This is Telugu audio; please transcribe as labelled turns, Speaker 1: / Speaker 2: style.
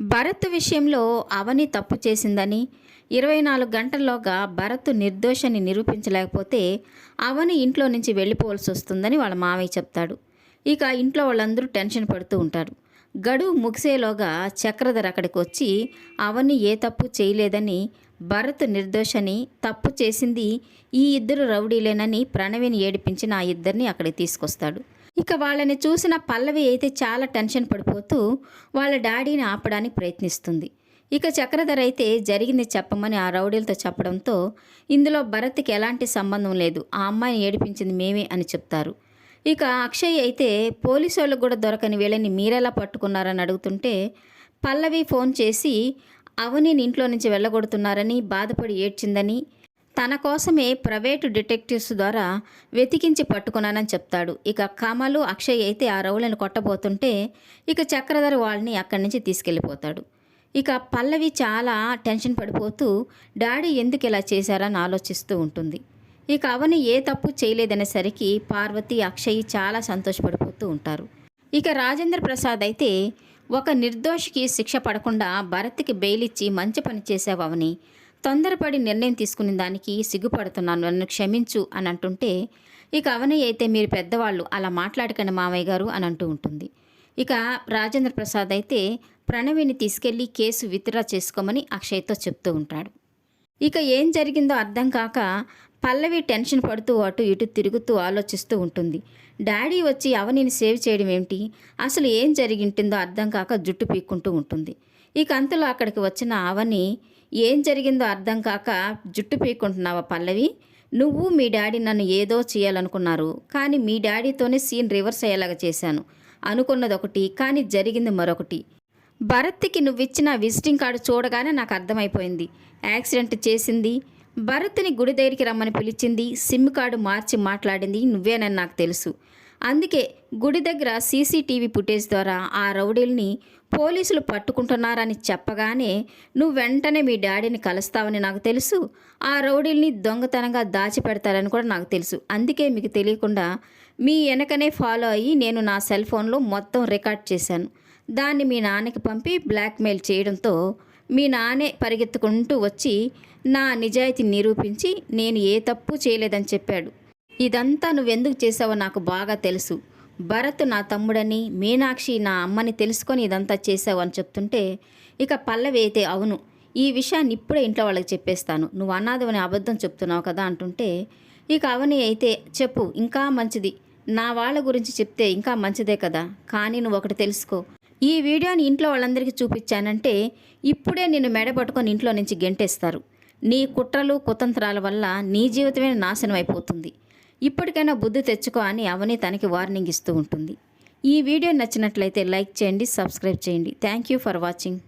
Speaker 1: భరత్ విషయంలో అవని తప్పు చేసిందని ఇరవై నాలుగు గంటల్లోగా భరత్ నిర్దోషని నిరూపించలేకపోతే అవని ఇంట్లో నుంచి వెళ్ళిపోవాల్సి వస్తుందని వాళ్ళ మావయ్య చెప్తాడు. ఇక ఇంట్లో వాళ్ళందరూ టెన్షన్ పడుతూ ఉంటారు. గడువు ముగిసేలోగా చక్రధర్ అక్కడికి వచ్చి అవని ఏ తప్పు చేయలేదని భరత్ నిర్దోషని తప్పు చేసింది ఈ ఇద్దరు రౌడీలేనని ప్రణవిని ఏడిపించి నా ఇద్దరిని అక్కడికి తీసుకొస్తాడు. ఇక వాళ్ళని చూసిన పల్లవి అయితే చాలా టెన్షన్ పడిపోతూ వాళ్ళ డాడీని ఆపడానికి ప్రయత్నిస్తుంది. ఇక చక్రధర్ అయితే జరిగింది చెప్పమని ఆ రౌడీలతో చెప్పడంతో ఇందులో భరత్కి ఎలాంటి సంబంధం లేదు ఆ అమ్మాయిని ఏడిపించింది మేమే అని చెప్తారు. ఇక అక్షయ్ అయితే పోలీసు వాళ్ళకు కూడా దొరకని వీళ్ళని మీరెలా పట్టుకున్నారని అడుగుతుంటే పల్లవి ఫోన్ చేసి అవనిని ఇంట్లో నుంచి వెళ్ళగొడుతున్నారని బాధపడి ఏడ్చిందని తన కోసమే ప్రైవేటు డిటెక్టివ్స్ ద్వారా వెతికించి పట్టుకున్నానని చెప్తాడు. ఇక కమలు అక్షయ్ అయితే ఆ రౌలను కొట్టబోతుంటే ఇక చక్రధర్ వాళ్ళని అక్కడి నుంచి తీసుకెళ్ళిపోతాడు. ఇక పల్లవి చాలా టెన్షన్ పడిపోతూ డాడీ ఎందుకు ఇలా చేశారని ఆలోచిస్తూ ఉంటుంది. ఇక అవని ఏ తప్పు చేయలేదనేసరికి పార్వతి అక్షయ్ చాలా సంతోషపడిపోతూ ఉంటారు. ఇక రాజేంద్ర ప్రసాద్ అయితే ఒక నిర్దోషికి శిక్ష పడకుండా భరత్కి బెయిల్ ఇచ్చి మంచి పని చేసావు అవని. తొందరపడి నిర్ణయం తీసుకునే దానికి సిగ్గుపడుతున్నాను నన్ను క్షమించు అని అంటుంటే ఇక అవని అయితే మీరు పెద్దవాళ్ళు అలా మాట్లాడకండి మామయ్య గారు అని అంటూ ఉంటుంది. ఇక రాజేంద్ర ప్రసాద్ అయితే ప్రణవిని తీసుకెళ్ళి కేసు విత్డ్రా చేసుకోమని అక్షయ్తో చెప్తూ ఉంటాడు. ఇక ఏం జరిగిందో అర్థం కాక పల్లవి టెన్షన్ పడుతూ అటు ఇటు తిరుగుతూ ఆలోచిస్తూ ఉంటుంది. డాడీ వచ్చి అవనిని సేవ్ చేయడం ఏమిటి? అసలు ఏం జరిగింటుందో అర్థం కాక జుట్టు పీక్కుంటూ ఉంటుంది. ఇక అంతలో అక్కడికి వచ్చిన అవని ఏం జరిగిందో అర్థం కాక జుట్టు పీక్కుంటున్నావా పల్లవి? నువ్వు మీ డాడీ నన్ను ఏదో చేయాలనుకున్నారు. కానీ మీ డాడీతోనే సీన్ రివర్స్ అయ్యేలాగా చేశాను. అనుకున్నది ఒకటి కానీ జరిగింది మరొకటి. భరత్కి నువ్విచ్చిన విజిటింగ్ కార్డు చూడగానే నాకు అర్థమైపోయింది. యాక్సిడెంట్ చేసింది. భరత్ని గుడి దగ్గరికి రమ్మని పిలిచింది. సిమ్ కార్డు మార్చి మాట్లాడింది. నువ్వేనని నాకు తెలుసు. అందుకే గుడి దగ్గర సీసీటీవీ ఫుటేజ్ ద్వారా ఆ రౌడీల్ని పోలీసులు పట్టుకుంటున్నారని చెప్పగానే నువ్వు వెంటనే మీ డాడీని కలుస్తావని నాకు తెలుసు. ఆ రౌడీల్ని దొంగతనంగా దాచిపెడతారని కూడా నాకు తెలుసు. అందుకే మీకు తెలియకుండా మీ వెనకనే ఫాలో అయ్యి నేను నా సెల్ ఫోన్లో మొత్తం రికార్డ్ చేశాను. దాన్ని మీ నాన్నకి పంపి బ్లాక్మెయిల్ చేయడంతో మీ నాన్నే పరిగెత్తుకుంటూ వచ్చి నా నిజాయితీ నిరూపించి నేను ఏ తప్పు చేయలేదని చెప్పాడు. ఇదంతా నువ్వెందుకు చేసావో నాకు బాగా తెలుసు. భరత్ నా తమ్ముడని మీనాక్షి నా అమ్మని తెలుసుకొని ఇదంతా చేసావు అని చెప్తుంటే ఇక పల్లవి అయితే అవును. ఈ విషయాన్ని ఇప్పుడే ఇంట్లో వాళ్ళకి చెప్పేస్తాను. నువ్వు అనాథమని అబద్ధం చెప్తున్నావు కదా అంటుంటే ఇక అవని అయితే చెప్పు ఇంకా మంచిది. నా వాళ్ళ గురించి చెప్తే ఇంకా మంచిదే కదా. కానీ నువ్వు ఒకటి తెలుసుకో. ఈ వీడియోని ఇంట్లో వాళ్ళందరికీ చూపించానంటే ఇప్పుడే నిన్ను మెడ పట్టుకొని ఇంట్లో నుంచి గెంటేస్తారు. నీ కుట్రలు కుతంత్రాల వల్ల నీ జీవితమే నాశనం అయిపోతుంది. ఇప్పటికైనా బుద్ధి తెచ్చుకో అని అవని తనకి వార్నింగ్ ఇస్తూ ఉంటుంది. ఈ వీడియో నచ్చినట్లయితే లైక్ చేయండి సబ్స్క్రైబ్ చేయండి. Thank you for watching.